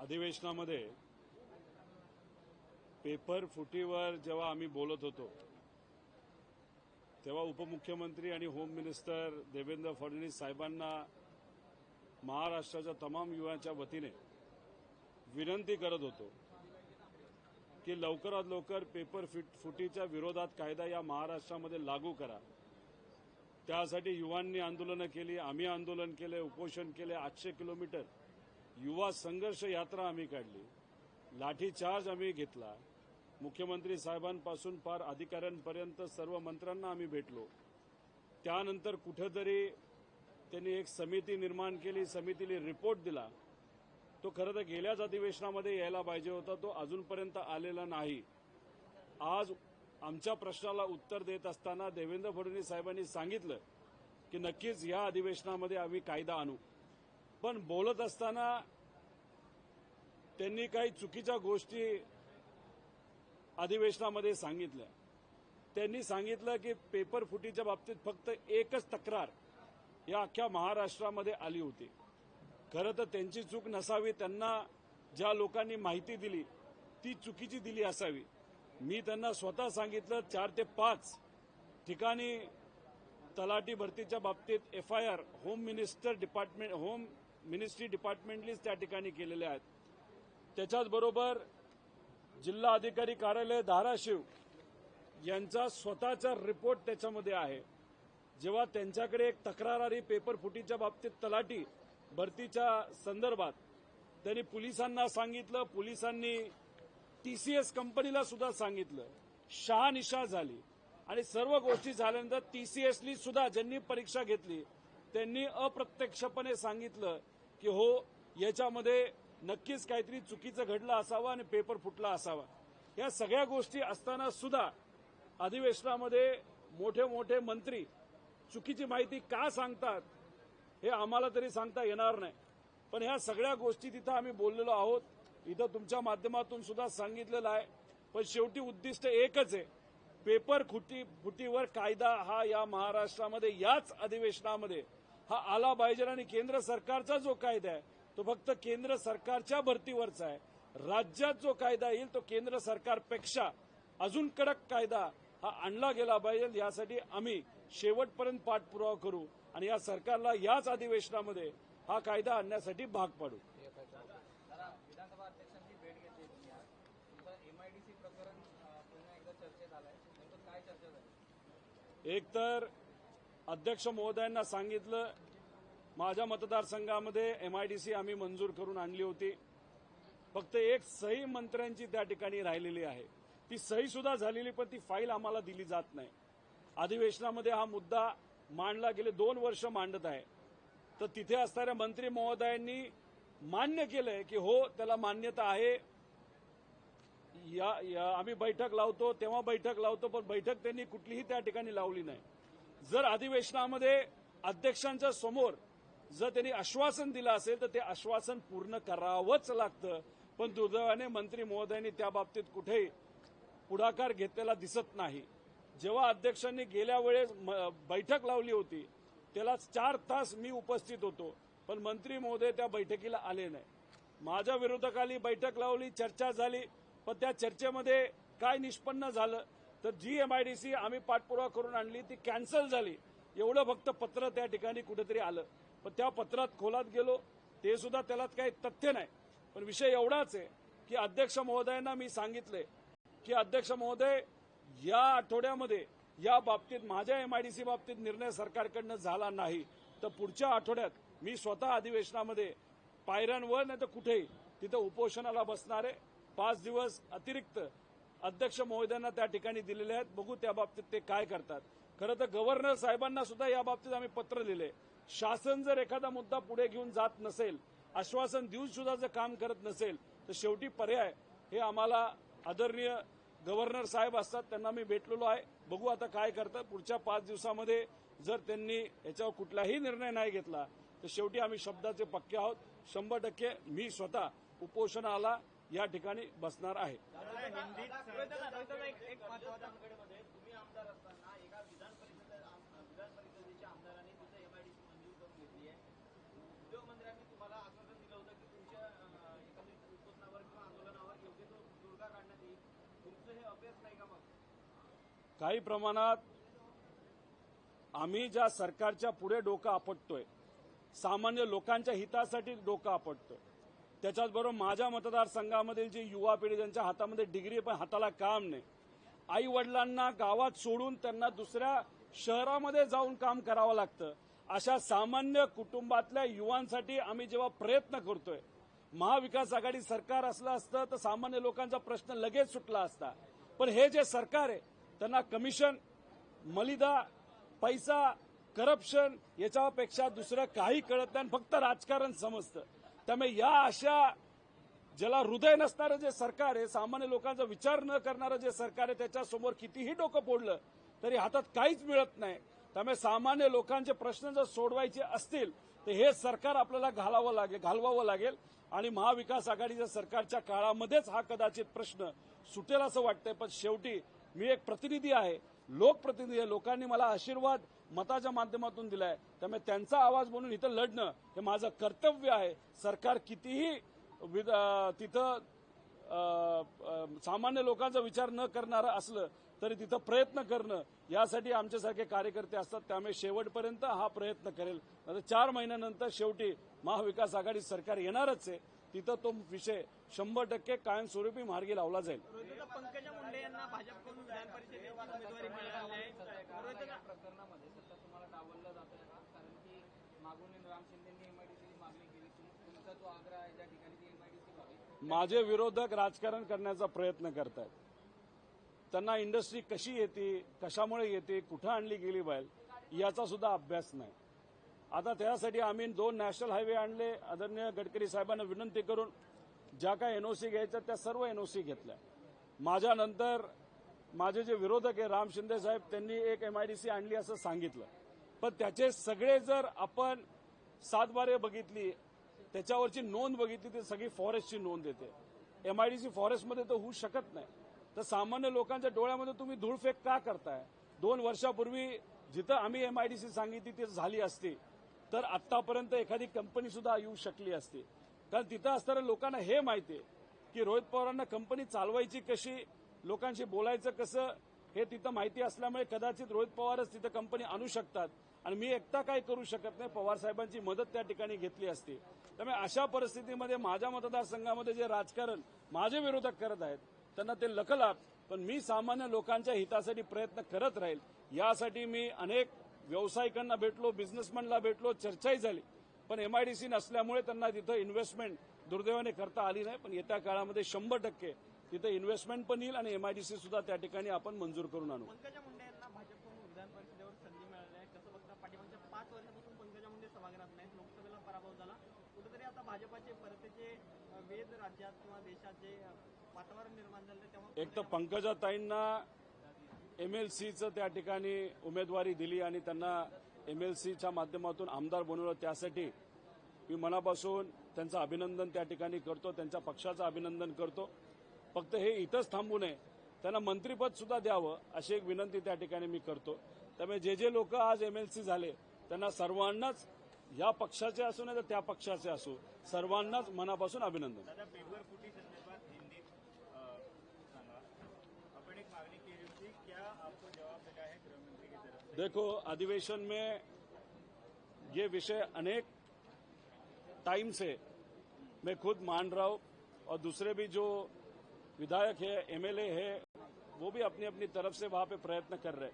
अधिवेशनामध्ये पेपर फुटीवर जेव्हा आम्ही बोलत होतो तेव्हा उपमुख्यमंत्री आणि होम मिनिस्टर देवेंद्र फडणवीस साहेबांना महाराष्ट्राच्या तमाम युवांच्या वतीने विनंती करत होतो की लवकरात लवकर पेपर फिट फुटीच्या विरोधात कायदा या महाराष्ट्रामध्ये लागू करा. त्यासाठी युवांनी आंदोलनं केली आम्ही आंदोलन केले उपोषण केले आठशे किलोमीटर युवा संघर्ष यात्रा आम्ही काढली. लाठीचार्ज आम्ही घेतला. मुख्यमंत्री साहेबांपासून फार अधिकाऱ्यांपर्यंत सर्व मंत्र्यांना आम्ही भेटलो. त्यानंतर कुठेतरी त्यांनी एक समिती निर्माण केली समितीने रिपोर्ट दिला. तो खरं तर गेल्याच अधिवेशनामध्ये यायला पाहिजे होता तो अजूनपर्यंत आलेला नाही. आज आमच्या प्रश्नाला उत्तर देत असताना देवेंद्र फडणवीस साहेबांनी सांगितलं की नक्कीच या अधिवेशनामध्ये आम्ही कायदा आणू. पण बोलत असताना त्यांनी काही चुकीच्या गोष्टी अधिवेशनामध्ये सांगितल्या. त्यांनी सांगितलं की पेपर फुटीच्या बाबतीत फक्त एकच तक्रार या अख्ख्या महाराष्ट्रामध्ये आली होती. खरं तर त्यांची चूक नसावी त्यांना ज्या लोकांनी माहिती दिली ती चुकीची दिली असावी. मी त्यांना स्वतः सांगितलं चार ते पाच ठिकाणी तलाठी भरतीच्या बाबतीत F I R home minister department home ministry डिपार्टमेंटलीच त्या ठिकाणी केलेल्या आहेत. त्याच्याचबरोबर जिल्हा अधिकारी कार्यालय धाराशिव यांचा स्वतःचा रिपोर्ट त्याच्यामध्ये आहे. जेव्हा त्यांच्याकडे एक तक्रार आली पेपर फुटीच्या बाबतीत तलाठी भरतीच्या संदर्भात त्यांनी पोलिसांना सांगितलं पोलिसांनी टीसीएस कंपनीला सुद्धा सांगितलं. शहानिशा झाली. आणि सर्व गोष्टी झाल्यानंतर टीसीएसनी सुद्धा ज्यांनी परीक्षा घेतली त्यांनी अप्रत्यक्षपणे सांगितलं की हो याच्यामध्ये नक्कीच काहीतरी चुकीचं घडलं असावं आणि पेपर फुटला असावा. या सगळ्या गोष्टी असताना सुद्धा अधिवेशनामध्ये मोठे मोठे मंत्री चुकीची माहिती का सांगतात हे आम्हाला तरी सांगता येणार नाही. पण ह्या सगळ्या गोष्टी तिथं आम्ही बोललेलो आहोत. इथं तुमच्या माध्यमातून सुद्धा सांगितलेलं आहे. पण शेवटी उद्दिष्ट एकच आहे. पेपर खुटी फुटीवर कायदा हा या महाराष्ट्रामध्ये याच अधिवेशनामध्ये हा आला पाहिजे आणि केंद्र सरकारचा जो कायदा आहे तो फक्त केंद्र सरकारच्या भरतीवरचा आहे. राज्यात जो कायदा येईल तो केंद्र सरकारपेक्षा अजून कडक कायदा हा आणला गेला पाहिजे. यासाठी आम्ही शेवटपर्यंत पाठपुरावा करू आणि या सरकारला याच अधिवेशनामध्ये हा कायदा आणण्यासाठी भाग पाडू. एकतर अध्यक्ष महोदयांना सांगितलं माझ्या मतदारसंघामध्ये एमआयडीसी आम्ही मंजूर करून आणली होती. फक्त एक सही मंत्र्यांची त्या ठिकाणी राहिलेली आहे. ती सही सुद्धा झालेली पण ती फाईल आम्हाला दिली जात नाही. अधिवेशनामध्ये हा मुद्दा मांडला गेले दोन वर्ष मांडत आहे. तर तिथे असणाऱ्या मंत्री महोदयांनी मान्य केलंय की हो त्याला मान्यता आहे. या, या आम्ही बैठक लावतो तेव्हा बैठक लावतो पण बैठक त्यांनी कुठलीही त्या ठिकाणी लावली नाही. जर अधिवेशनामध्ये अध्यक्षांच्या समोर जर त्यांनी आश्वासन दिलं असेल तर ते आश्वासन पूर्ण करावंच लागतं. पण दुर्दैवाने मंत्री महोदयांनी त्या बाबतीत कुठेही पुढाकार घेतलेला दिसत नाही. जेव्हा अध्यक्षांनी गेल्या वेळेस म- बैठक लावली होती त्याला चार तास मी उपस्थित होतो. पण मंत्री महोदय त्या बैठकीला आले नाही. माझ्या विरोधकाली बैठक लावली चर्चा झाली पण त्या चर्चेमध्ये काय निष्पन्न झालं तर जी एमआयडीसी आम्ही पाठपुरावा करून आणली ती कॅन्सल झाली. एवढं फक्त पत्र त्या ठिकाणी कुठेतरी आलं. पण त्या पत्रात खोलात गेलो ते सुद्धा त्याला काही तथ्य नाही. पण विषय एवढाच आहे की अध्यक्ष महोदयांना मी सांगितले की अध्यक्ष महोदय या आठवड्यामध्ये या बाबतीत माझ्या एमआयडीसी बाबतीत निर्णय सरकारकडनं झाला नाही. तर पुढच्या आठवड्यात मी स्वतः अधिवेशनामध्ये पायऱ्यांवर नाही तर कुठेही तिथं उपोषणाला बसणार आहे. पाच दिवस अतिरिक्त अध्यक्ष महोदयांना त्या ठिकाणी दिलेले आहेत. बघू त्या बाबतीत ते काय करतात. खरं तर गव्हर्नर साहेबांना सुद्धा या बाबतीत आम्ही पत्र लिहिले. शासन जर एखादा मुद्दा पुढे घेऊन जात नसेल आश्वासन देऊन सुद्धा जर काम करत नसेल तर शेवटी पर्याय हे आम्हाला आदरणीय गव्हर्नर साहेब असतात त्यांना मी भेटलेलो आहे. बघू आता काय करतात. पुढच्या पाच दिवसामध्ये जर त्यांनी याच्यावर कुठलाही निर्णय नाही घेतला तर शेवटी आम्ही शब्दाचे पक्के आहोत. शंभर टक्के मी स्वतः उपोषणाला या ठिकाणी बसणार आहे. एक तुम्ही आमदार असताना एका विधान परिषद विधान परिषदेच्या आमदारांनी मंजूर करून घेतली आहे उद्योगमंत्र्यांनी तुम्हाला आश्वासन दिलं होतं की तुमच्या एकंदरीत किंवा आंदोलनावर योग्य तो काढण्यात येईल तुमचं हे अभ्यास नाही का मग काही प्रमाणात आम्ही ज्या सरकारच्या पुढे डोकं आपटतोय सामान्य लोकांच्या हितासाठी डोकं आपटतोय. त्याच्याचबरोबर माझ्या मतदारसंघामधील जी युवा पिढी ज्यांच्या हातामध्ये डिग्री पण हाताला काम नाही. आई वडिलांना गावात सोडून त्यांना दुसऱ्या शहरामध्ये जाऊन काम करावं लागतं. अशा सामान्य कुटुंबातल्या युवांसाठी आम्ही जेव्हा प्रयत्न करतोय महाविकास आघाडी सरकार असलं असतं तर सामान्य लोकांचा प्रश्न लगेच सुटला असता. पण हे जे सरकार आहे त्यांना कमिशन मलिदा पैसा करप्शन याच्यापेक्षा दुसरं काही कळत नाही आणि फक्त राजकारण समजतं. त्यामुळे या अशा ज्याला हृदय नसणारं जे सरकार आहे सामान्य लोकांचा विचार न करणारं जे सरकार आहे त्याच्यासमोर कितीही डोकं फोडलं तरी हातात काहीच मिळत नाही. त्यामुळे सामान्य लोकांचे प्रश्न जर सोडवायचे असतील तर हे सरकार आपल्याला घालावं लागेल घालवावं लागेल. आणि महाविकास आघाडीच्या सरकारच्या काळामध्येच हा कदाचित प्रश्न सुटेल असं वाटतंय. पण शेवटी मी एक प्रतिनिधी आहे. लोकप्रतिनिधी आहे. लोकांनी मला आशीर्वाद मताच्या माध्यमातून दिलाय. त्यामुळे त्यांचा आवाज म्हणून इथं लढणं हे माझं कर्तव्य आहे. सरकार कितीही विद- तिथं सामान्य लोकांचा विचार न करणारं असलं तरी तिथं प्रयत्न करणं यासाठी आमच्यासारखे कार्यकर्ते असतात. त्यामुळे शेवटपर्यंत हा प्रयत्न करेल. आता चार महिन्यानंतर शेवटी महाविकास आघाडी सरकार येणारच आहे. तिथं तो विषय शंभर टक्के कायमस्वरूपी मार्गी लावला जाईल. पंकजा मुंडे यांना भाजपकडून विधान परिषदेवर उमेदवारी मिळाली आहे रोहित या प्रकरणामध्ये सध्या तुम्हाला डावललं जात आहे का कारण की मागून राम शिंदेनी एमआयडीसीची मागणी केली तुम- तुमचा जो आग्रह आहे ज्या ठिकाणी ती एमआयडीसी व्हावी माझे विरोधक राजकारण करण्याचा प्रयत्न करतायत. त्यांना इंडस्ट्री कशी येते कशामुळे येते कुठं आणली गेली पाहिजे याचा सुद्धा अभ्यास नाही. आता त्यासाठी आम्ही दोन नॅशनल हायवे आणले. आदरणीय गडकरी साहेबांना विनंती करून ज्या काय एनओसी घ्यायच्या त्या सर्व एनओसी घेतल्या. माझ्यानंतर माझे जे विरोधक आहे राम शिंदे साहेब त्यांनी एक एमआयडीसी आणली असं सांगितलं. पण त्याचे सगळे जर आपण सातबारे बघितली त्याच्यावरची नोंद बघितली ती सगळी फॉरेस्टची नोंद येते. एमआयडीसी फॉरेस्टमध्ये तर होऊ शकत नाही. तर सामान्य लोकांच्या डोळ्यामध्ये तुम्ही धूळफेक का करताय? दोन वर्षापूर्वी जिथं आम्ही एमआयडीसी सांगितली ती झाली असती तर आतापर्यंत एखादी कंपनी सुद्धा येऊ शकली असती. कारण तिथं असणाऱ्या लोकांना हे माहिती आहे की रोहित पवारांना कंपनी चालवायची कशी लोकांशी बोलायचं कसं हे तिथं माहिती असल्यामुळे कदाचित रोहित पवारच तिथं कंपनी आणू शकतात. आणि मी एकटा काय करू शकत नाही? पवार साहेबांची मदत त्या ठिकाणी घेतली असती. त्यामुळे अशा परिस्थितीमध्ये माझ्या मतदारसंघामध्ये जे राजकारण माझे विरोधक करत आहेत त्यांना ते लखलाप पण मी सामान्य लोकांच्या हितासाठी प्रयत्न करत राहील. यासाठी मी अनेक व्यावसायिकांना भेटलो बिझनेसमॅनला भेटलो चर्चाही झाली. पण एमआयडीसी नसल्यामुळे त्यांना तिथं इन्व्हेस्टमेंट दुर्दैवाने करता आली नाही. पण येत्या काळामध्ये शंभर टक्के तिथं इन्व्हेस्टमेंट पण येईल आणि एमआयडीसी सुद्धा त्या ठिकाणी आपण मंजूर करून आणू पंकजा मुंडे यांना भाजपकडून विधान परिषदेवर संधी मिळाली आहे कसं बघता पाठीमागच्या पाच वर्षापासून पंकजा मुंडे सभागृहात नाहीत लोकसभेला पराभव झाला कुठेतरी आता भाजपाचे परतीचे वेध राज्यात किंवा देशात जे वातावरण निर्माण झालं त्यामुळे एक तर पंकजाताईंना एमएलसीचं त्या ठिकाणी उमेदवारी दिली आणि त्यांना एमएलसीच्या माध्यमातून आमदार बनवलं. त्यासाठी मी मनापासून त्यांचं अभिनंदन त्या ठिकाणी करतो त्यांच्या पक्षाचं अभिनंदन करतो. फक्त हे इथंच थांबू नये. त्यांना मंत्रीपद सुद्धा द्यावं अशी एक विनंती त्या ठिकाणी मी करतो. त्यामुळे जे जे लोक आज एमएलसी झाले त्यांना सर्वांनाच या पक्षाचे असू नाही तर त्या पक्षाचे असू. सर्वांनाच मनापासून अभिनंदन. है देखो अधिवेशन में ये विषय अनेक टाइम से मैं खुद मान रहा हूँ और दूसरे भी जो विधायक है एमएलए है वो भी अपनी अपनी तरफ़ से वहाँ पे प्रयत्न कर रहे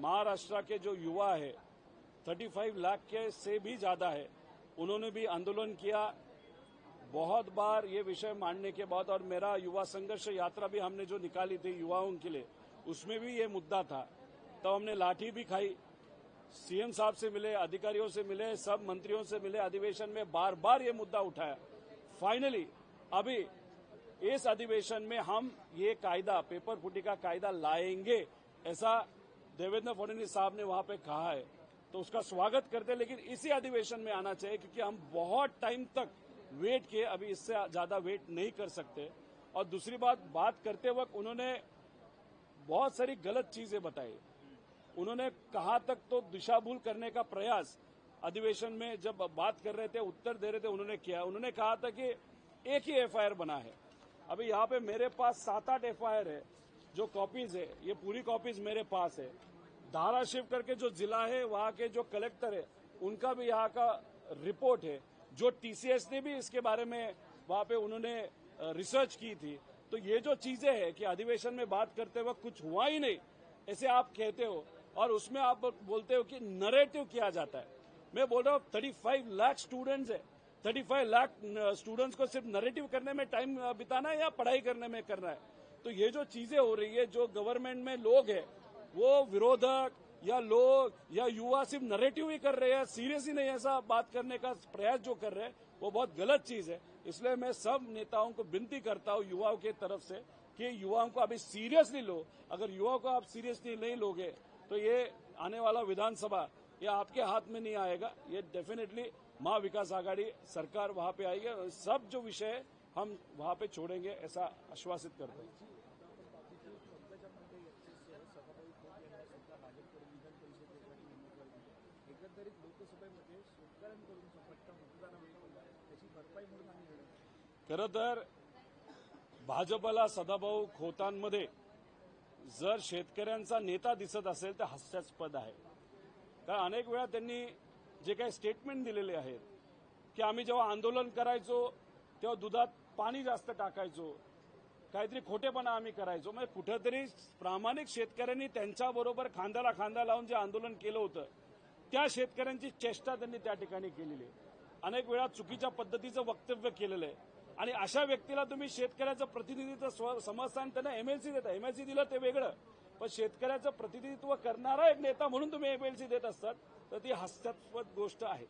महाराष्ट्र के जो युवा है 35 लाख के से भी ज़्यादा है। उन्होंने भी आंदोलन किया। बहुत बार ये विषय मानने के बाद और मेरा युवा संघर्ष यात्रा भी हमने जो निकाली थी युवाओं के लिए, उसमें भी ये मुद्दा था। तब हमने लाठी भी खाई। सीएम साहब से मिले, अधिकारियों से मिले, सब मंत्रियों से मिले, अधिवेशन में बार बार ये मुद्दा उठाया। फाइनली अभी इस अधिवेशन में हम ये कायदा, पेपर फुटी का कायदा लाएँगे, ऐसा देवेंद्र फडणवीस साहब ने वहाँ पे कहा है। तो उसका स्वागत करते हैं, लेकिन इसी अधिवेशन में आना चाहिए, क्योंकि हम बहुत टाइम तक वेट किए, अभी इससे ज़्यादा वेट नहीं कर सकते। और दूसरी बात बात करते वक्त उन्होंने बहुत सारी गलत चीज़ें बताई। उन्होंने कहा तक तो दिशा भूल करने का प्रयास अधिवेशन में जब बात कर रहे थे, उत्तर दे रहे थे, उन्होंने किया। उन्होंने कहा था कि एक ही एफआईआर बना है। अभी यहाँ पे मेरे पास सात आठ एफआईआर है, जो कॉपीज है, ये पूरी कॉपीज मेरे पास है। धारा शिफ्ट करके जो जिला है, वहाँ के जो कलेक्टर है, उनका भी यहाँ का रिपोर्ट है। जो टीसीएस ने भी इसके बारे में वहाँ पे उन्होंने रिसर्च की थी। तो ये जो चीज़ें हैं कि अधिवेशन में बात करते वक्त कुछ हुआ ही नहीं, ऐसे आप कहते हो और उसमें आप बोलते हो कि नरेटिव किया जाता है। मैं बोल रहा हूँ थर्टी फाइव लाख स्टूडेंट्स है। थर्टी फाइव लाख स्टूडेंट्स को सिर्फ़ नरेटिव करने में टाइम बिताना है या पढ़ाई करने में करना है? तो ये जो चीज़ें हो रही है, जो गवर्नमेंट में लोग हैं वो विरोधक या लोग या युवा सिर्फ़ नरेटिव ही कर रहे हैं सीरियस ही नहीं ऐसा बात करने का, प्रयास जो कर रहे हैं, वो बहुत गलत चीज़ है। इसलिए मैं सब नेताओं को विनती करता हूँ युवाओं की तरफ़ से कि युवाओं को अभी सीरियसली लो। अगर युवाओं को आप सीरियसली नहीं लोगे तो ये आने वाला विधानसभा, ये आपके हाथ में नहीं आएगा। ये डेफिनेटली माँ विकास आघाड़ी सरकार वहाँ पे आएगी सब जो विषय हम वहाँ पे छोड़ेंगे, ऐसा आश्वासित करते हैं। खरं तर भाजपला सदाभाऊ खोतांमध्ये जर शेतकऱ्यांचा नेता दिसत असेल तर हास्यास्पद आहे. कारण अनेक वेळा त्यांनी जे काही स्टेटमेंट दिलेले आहेत की आम्ही जेव्हा आंदोलन करायचो तेव्हा दुधात पाणी जास्त टाकायचो काहीतरी खोटेपणा आम्ही करायचो. म्हणजे कुठंतरी प्रामाणिक शेतकऱ्यांनी त्यांच्याबरोबर खांद्याला खांदा लावून जे आंदोलन केलं होतं त्या शेतकऱ्यांची चेष्टा त्यांनी त्या ठिकाणी केलेली आहे. अनेक वेळा चुकीच्या पद्धतीचं वक्तव्य केलेलं आहे. आणि अशा व्यक्तीला तुम्ही शेतकऱ्याचं प्रतिनिधित्व समजता आणि त्यांना एमएलसी देता. एमएलसी दिलं ते वेगळं. पण शेतकऱ्याचं प्रतिनिधित्व करणारा एक नेता म्हणून तुम्ही एमएलसी देत असतात तर ती हास्यास्पद गोष्ट आहे.